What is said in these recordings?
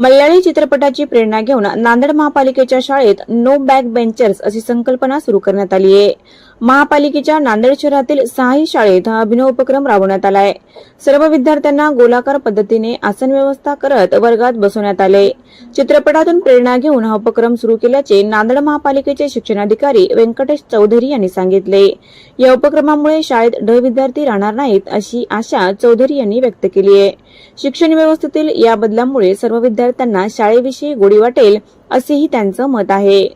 मल्याळी चित्रपटाची प्रेरणा घेऊन नांदेड महापालिकेच्या शाळेत नो बॅक बेंचर्स अशी संकल्पना सुरू करण्यात आली आहे महापालिकेच्या नांदेड शहरातील सहाही शाळेत हा अभिनव उपक्रम राबवण्यात आला आहे सर्व विद्यार्थ्यांना गोलाकार पद्धतीने आसन व्यवस्था करत वर्गात बसवण्यात आले. चित्रपटातून प्रेरणा घेऊन हा उपक्रम सुरू केल्याचे नांदेड महापालिकेचे शिक्षणाधिकारी व्यंकटेश चौधरी यांनी सांगितले. या उपक्रमामुळे शाळेत ढ विद्यार्थी राहणार नाहीत अशी आशा चौधरी यांनी व्यक्त केली आहे. शिक्षण व्यवस्थेतील या बदलामुळे सर्व विद्यार्थ्यांना शाळेविषयी गोडी वाटेल असेही त्यांचं मत आहे.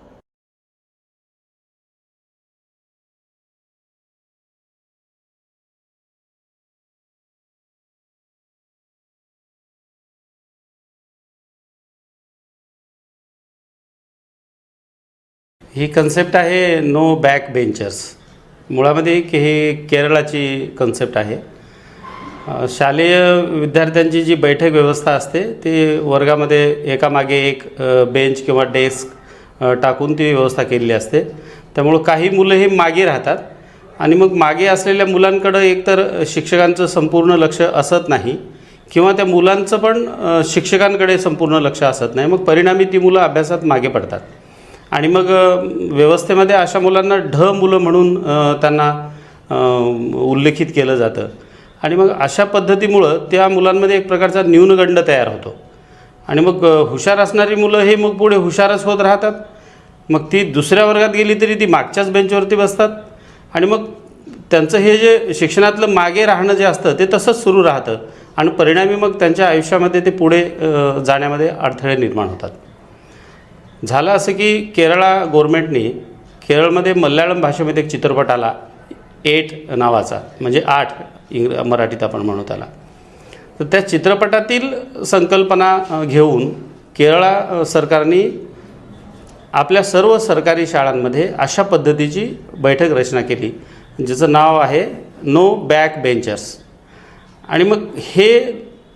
ही कन्सेप्ट आहे नो बॅक बेंचर्स मुळामध्ये की हे केरळाची कन्सेप्ट आहे. शालेय विद्यार्थ्यांची जी बैठक व्यवस्था असते ती वर्गामध्ये एकामागे एक बेंच किंवा डेस्क टाकून ती व्यवस्था केलेली असते. त्यामुळं काही मुलं हे मागे राहतात आणि मग मागे असलेल्या मुलांकडं एकतर शिक्षकांचं संपूर्ण लक्ष असत नाही किंवा त्या मुलांचं पण शिक्षकांकडे संपूर्ण लक्ष असत नाही. मग परिणामी ती मुलं अभ्यासात मागे पडतात. आणि मग व्यवस्थेमध्ये अशा मुलांना ढ मुलं म्हणून त्यांना उल्लेखित केलं जातं. आणि मग अशा पद्धतीमुळं त्या मुलांमध्ये एक प्रकारचा न्यूनगंड तयार होतो. आणि मग हुशार असणारी मुलं हे मग पुढे हुशारच होत राहतात. मग ती दुसऱ्या वर्गात गेली तरी ती मागच्याच बेंचवरती बसतात. आणि मग त्यांचं हे जे शिक्षणातलं मागे राहणं जे असतं ते तसंच सुरू राहतं. आणि परिणामी मग त्यांच्या आयुष्यामध्ये ते पुढे जाण्यामध्ये अडथळे निर्माण होतात. झालं असं की केरळा गव्हर्मेंटनी केरळमध्ये मल्याळम भाषेमध्ये एक चित्रपट आला एट नावाचा म्हणजे आठ इंग्र मराठीत आपण म्हणू त्याला. तर त्या चित्रपटातील संकल्पना घेऊन केरळा सरकारने आपल्या सर्व सरकारी शाळांमध्ये अशा पद्धतीची बैठक रचना केली ज्याचं नाव आहे नो बॅक बेंचर्स आणि मग हे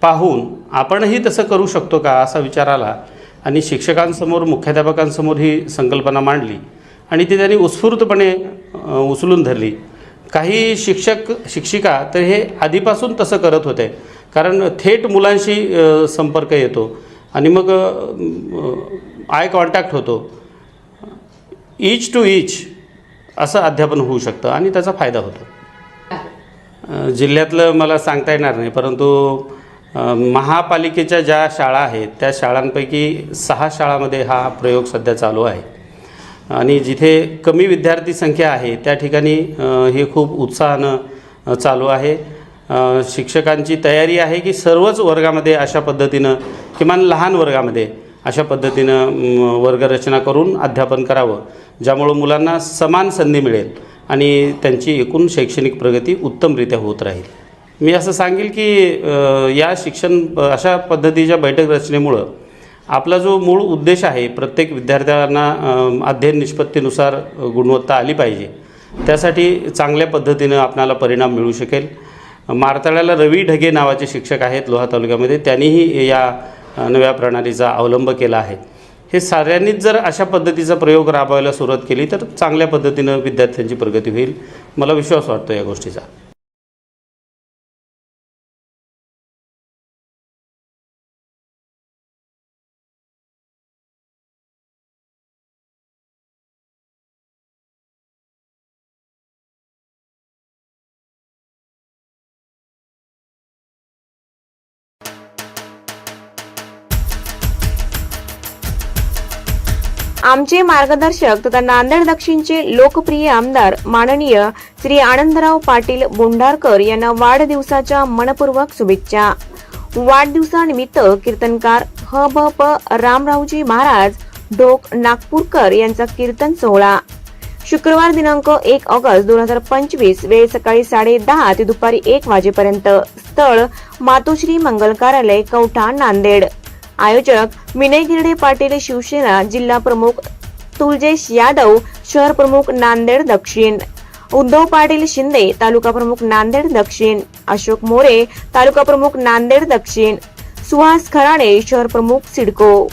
पाहून आपणही तसं करू शकतो का असा विचार आला आणि शिक्षकांसमोर मुख्याध्यापकांसमोर ही संकल्पना मांडली आणि ती त्यांनी उत्स्फूर्तपणे उचलून धरली. काही शिक्षक शिक्षिका तर हे आधीपासून तसं करत होते कारण थेट मुलांशी संपर्क येतो आणि मग आय कॉन्टॅक्ट होतो. इच टू इच असं अध्यापन होऊ शकतं आणि त्याचा फायदा होतो. जिल्ह्यातलं मला सांगता येणार नाही परंतु महापालिकेच्या ज्या शाळा आहेत त्या शाळांपैकी सहा शाळामध्ये हा प्रयोग सध्या चालू आहे. आणि जिथे कमी विद्यार्थी संख्या आहे त्या ठिकाणी हे खूप उत्साहानं चालू आहे. शिक्षकांची तयारी आहे की सर्वच वर्गामध्ये अशा पद्धतीनं किमान लहान वर्गामध्ये अशा पद्धतीनं वर्गरचना करून अध्यापन करावं ज्यामुळं मुलांना समान संधी मिळेल आणि त्यांची एकूण शैक्षणिक प्रगती उत्तमरित्या होत राहील. मी असं सांगेल की या शिक्षण अशा पद्धतीच्या बैठक रचनेमुळं आपला जो मूळ उद्देश आहे प्रत्येक विद्यार्थ्यांना अध्ययन निष्पत्तीनुसार गुणवत्ता आली पाहिजे त्यासाठी चांगल्या पद्धतीनं आपणाला परिणाम मिळू शकेल. मारताळ्याला रवी ढगे नावाचे शिक्षक आहेत लोहा तालुक्यामध्ये त्यांनीही या नव्या प्रणालीचा अवलंब केला आहे. हे साऱ्यांनीच जर अशा पद्धतीचा प्रयोग राबवायला सुरुवात केली तर चांगल्या पद्धतीनं विद्यार्थ्यांची प्रगती होईल. मला विश्वास वाटतो या गोष्टीचा. आमचे मार्गदर्शक तथा नांदेड दक्षिणचे लोकप्रिय आमदार माननीय श्री आनंदराव पाटील बोंडारकर यांना वाढदिवसाच्या मनपूर्वक शुभेच्छा. वाढदिवसानिमित्त कीर्तनकार ह भ प रामरावजी महाराज ढोक नागपूरकर यांचा कीर्तन सोहळा. शुक्रवार दिनांक एक ऑगस्ट दोन हजार पंचवीस वेळ सकाळी साडे दहा ते दुपारी एक वाजेपर्यंत. स्थळ मातोश्री मंगल कार्यालय कवठा नांदेड. आयोजक विनय गिरडे पाटील शिवसेना जिल्हा प्रमुख तुलजेश यादव शहर प्रमुख नांदेड दक्षिण. उद्धव पाटील शिंदे तालुका प्रमुख नांदेड दक्षिण. अशोक मोरे तालुका प्रमुख नांदेड दक्षिण. सुहास खराडे शहर प्रमुख सिडको.